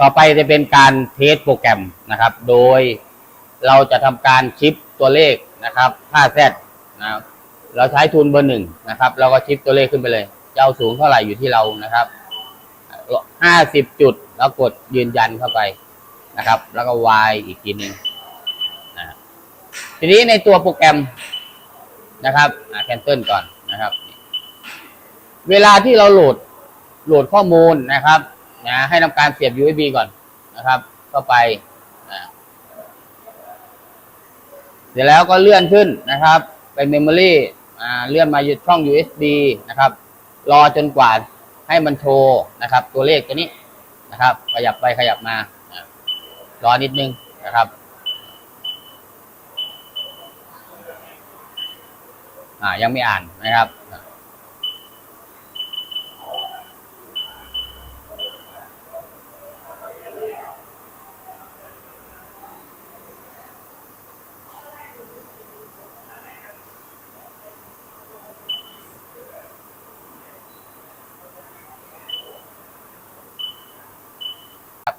ต่อไปจะเป็นการเทสโปรแกรมนะครับ โดยเราจะทำการชิปตัวเลขนะครับค่าแซดนะครับเราใช้ทุนเบอร์หนึ่งนะครับ เราก็ชิปตัวเลขขึ้นไปเลยจะเอาสูงเท่าไหร่อยู่ที่เรานะครับห้าสิบจุดแล้วกดยืนยันเข้าไปนะครับ แล้วก็ Y อีกทีหนึ่งนะทีนี้ในตัวโปรแกรมนะครับแคนเซิลก่อนนะครับ เวลาที่เราโหลดโหลดข้อมูลนะครับ นะให้ทำการเสียบ USB ก่อนนะครับเข้าไปนะเสร็จแล้วก็เลื่อนขึ้นนะครับไปเมมโมรี่เลื่อนมาช่อง USB นะครับ รอจนกว่าให้มันโชว์นะครับ ตัวเลขตัวนี้นะครับ ขยับไปขยับมาอ่ารอนิดนึงนะครับอ่ายังไม่อ่านนะครับ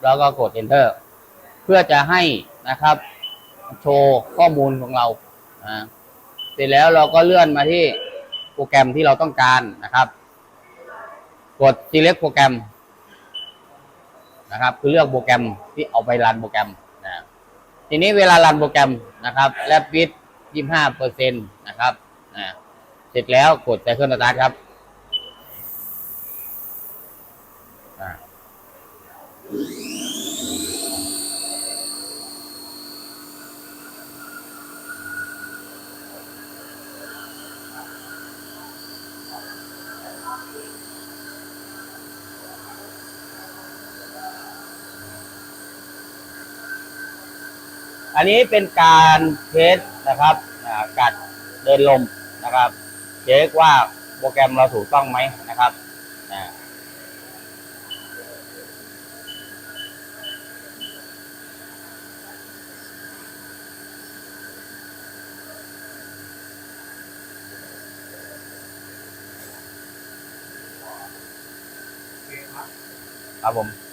แล้วก็กด enter เพื่อจะให้นะครับ โชว์ข้อมูลของเราเสร็จแล้วเราก็เลื่อนมาที่โปรแกรมที่เราต้องการนะครับ กด select โปรแกรมนะครับ คือเลือกโปรแกรมที่เอาไปรันโปรแกรมนะทีนี้เวลารันโปรแกรมนะครับแลบบิด25เปอร์เซ็นต์นะครับอ่าเสร็จแล้วกดใส่เครื่องสตาร์ทครับอ่า อันนี้เป็นการเทสนะครับอ่ากัดเดินลมนะครับเช็คว่าโปรแกรมเราถูกต้องไหมนะครับอ่าครับผม